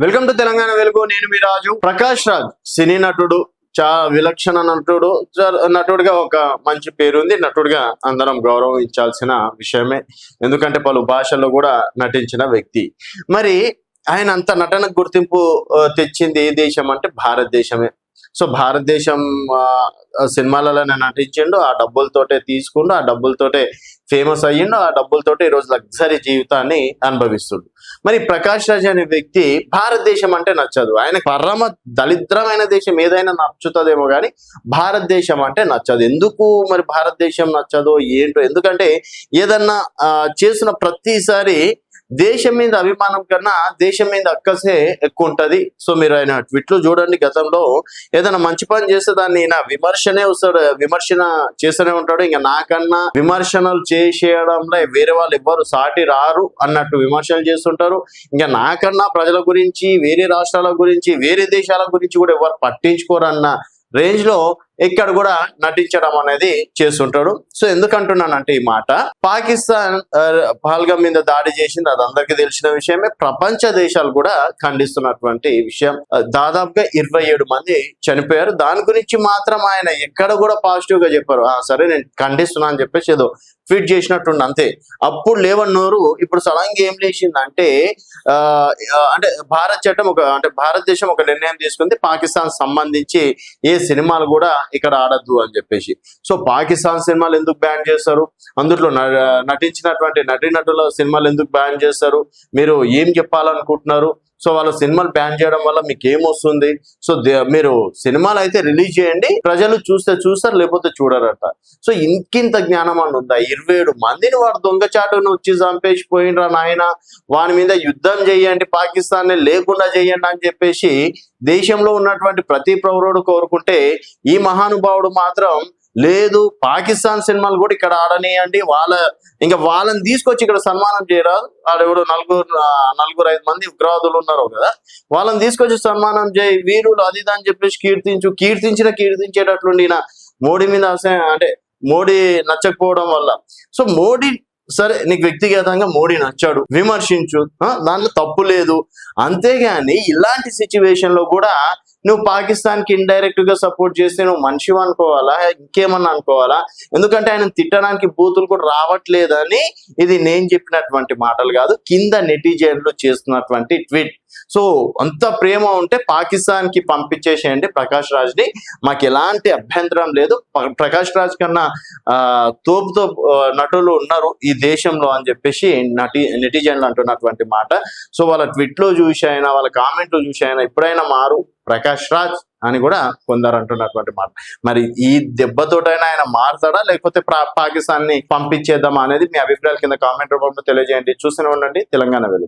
Welcome to Telangana వెలుగు. నేను మీ రాజు. ప్రకాష్ రాజ్. సినీ నటుడు చాలా విలక్షణ నటుడు నటుడిగా ఒక మంచి పేరు ఉంది నటుడిగా అందరం గౌరవించాల్సిన విషయమే. ఎందుకంటే పలు భాషల్లో కూడా నటించిన వ్యక్తి. మరి ఆయన అంత నటనకు గుర్తింపు తెచ్చింది ఏ దేశం అంటే భారతదేశమే. సో భారతదేశం సినిమాలలోనే నటించిండు. ఆ డబ్బులతోటే తీసుకుండు. ఆ డబ్బులతోటే ఫేమస్ అయ్యిండు. ఆ డబ్బులతోటే ఈరోజు లగ్జరీ జీవితాన్ని అనుభవిస్తుండు. మరి ప్రకాష్ రాజ్ అనే వ్యక్తి భారతదేశం అంటే నచ్చదు. ఆయన పరమ దరిద్రమైన దేశం ఏదైనా నచ్చుతుందేమో కానీ భారతదేశం అంటే నచ్చదు. ఎందుకు మరి భారతదేశం నచ్చదో? ఏంటో? ఎందుకంటే ఏదన్నా ఆ, చేసిన ప్రతిసారి దేశం మీద అభిమానం కన్నా దేశం మీద అక్కసే ఎక్కువ ఉంటది సో మీరు ఆయన ట్విట్లు చూడండి గతంలో. ఏదైనా మంచి పని చేస్తే దాన్ని ఈయన విమర్శనే వస్తాడు విమర్శన చేస్తూనే ఉంటాడు. ఇంకా నాకన్నా విమర్శనలు చేసేయడంలో వేరే వాళ్ళు ఎవ్వరు సాటి రారు అన్నట్టు విమర్శలు చేస్తుంటారు. ఇంకా నాకన్నా ప్రజల గురించి వేరే రాష్ట్రాల గురించి వేరే దేశాల గురించి కూడా ఎవరు పట్టించుకోరు అన్న రేంజ్లో ఇక్కడ కూడా నటించడం అనేది చేస్తుంటాడు. సో ఎందుకంటున్నానంటే ఈ మాట పాకిస్తాన్ పహల్గా మీద దాడి చేసింది అది అందరికీ తెలిసిన విషయమే. ప్రపంచ దేశాలు కూడా ఖండిస్తున్నటువంటి విషయం. దాదాపుగా ఇరవై ఏడు మంది చనిపోయారు. దాని గురించి మాత్రం ఆయన ఎక్కడ కూడా పాజిటివ్గా చెప్పారు. "ఆ, సరే నేను ఖండిస్తున్నా అని చెప్పేసి ఏదో ట్వీట్ చేసినట్టుండి అంతే. అప్పుడు లేవన్నోరు ఇప్పుడు సడన్గా ఏం లేచిందంటే ఆ, అంటే భారత్ చట్టం ఒక అంటే భారతదేశం ఒక నిర్ణయం తీసుకుంది. పాకిస్తాన్ సంబంధించి ఏ సినిమాలు కూడా ఇక్కడ ఆడద్దు అని చెప్పేసి. సో పాకిస్తాన్ సినిమాలు ఎందుకు బ్యాన్ చేస్తారు? అందులో న- నటించినటువంటి నటీనటుల సినిమాలు ఎందుకు బ్యాన్ చేస్తారు? మీరు ఏం చెప్పాలనుకుంటున్నారు? సో వాళ్ళ సినిమాలు బ్యాన్ చేయడం వల్ల మీకు ఏమొస్తుంది సో దే- మీరు సినిమాలు అయితే రిలీజ్ చేయండి ప్రజలు చూస్తే చూస్తారు లేకపోతే చూడరట. సో ఇంకింత జ్ఞానం అని ఉందా? ఇరవై ఏడు మందిని వాడు దొంగచాటును వచ్చి చంపేసిపోయినరా నాయన. వాని మీద యుద్ధం చేయండి పాకిస్తాన్ లేకుండా చేయండి అని చెప్పేసి దేశంలో ఉన్నటువంటి ప్రతి పౌరుడు కోరుకుంటే ఈ మహానుభావుడు మాత్రం లేదు పాకిస్తాన్ సినిమాలు కూడా ఇక్కడ ఆడనీయండి. వాళ్ళ ఇంకా వాళ్ళని తీసుకొచ్చి ఇక్కడ సన్మానం చేయరాదు. ఆడెవడు నలుగురు నలుగురు ఐదు మంది ఉగ్రవాదులు ఉన్నారు కదా. వాళ్ళని తీసుకొచ్చి సన్మానం చేయి. వీరులు అది అని చెప్పేసి కీర్తించు కీర్తించిన కీర్తించేటట్లుండి మోడీ మీద అంటే మోడీ నచ్చకపోవడం వల్ల. సో మోడీ సరే నీకు వ్యక్తిగతంగా మోడీ నచ్చాడు. విమర్శించు. దాంట్లో తప్పు లేదు. అంతేగాని ఇలాంటి సిచ్యువేషన్లో కూడా నువ్వు పాకిస్తాన్కి ఇండైరెక్ట్గా సపోర్ట్ చేస్తే నువ్వు మనిషి అనుకోవాలా? ఇంకేమన్నా అనుకోవాలా? ఎందుకంటే ఆయన తిట్టడానికి బూతులు కూడా రావట్లేదని ఇది నేను చెప్పినటువంటి మాటలు కాదు కింద నెటిజన్లు చేస్తున్నటువంటి ట్వీట్. సో అంత ప్రేమ ఉంటే పాకిస్తాన్కి పంపించేసేయండి ప్రకాష్ రాజ్ని మాకు ఎలాంటి అభ్యంతరం లేదు. ప్రకాష్ రాజ్ కన్నా ఆ తోపుతో నటులు ఉన్నారు ఈ దేశంలో అని చెప్పేసి నటి నెటిజన్లు అంటున్నటువంటి మాట. సో వాళ్ళ ట్విట్లో చూసి అయినా వాళ్ళ కామెంట్లు చూసి అయినా ఎప్పుడైనా మారు. ప్రకాష్ రాజ్ అని కూడా కొందరు అంటున్నటువంటి మాట. మరి ఈ దెబ్బతోటైనా ఆయన మారుతాడా? లేకపోతే పాకిస్తాన్ని పంపించేద్దామా అనేది మీ అభిప్రాయాల కింద కామెంట్ రూపంలో తెలియజేయండి. చూస్తూనే ఉండండి. తెలంగాణ వెలుగు.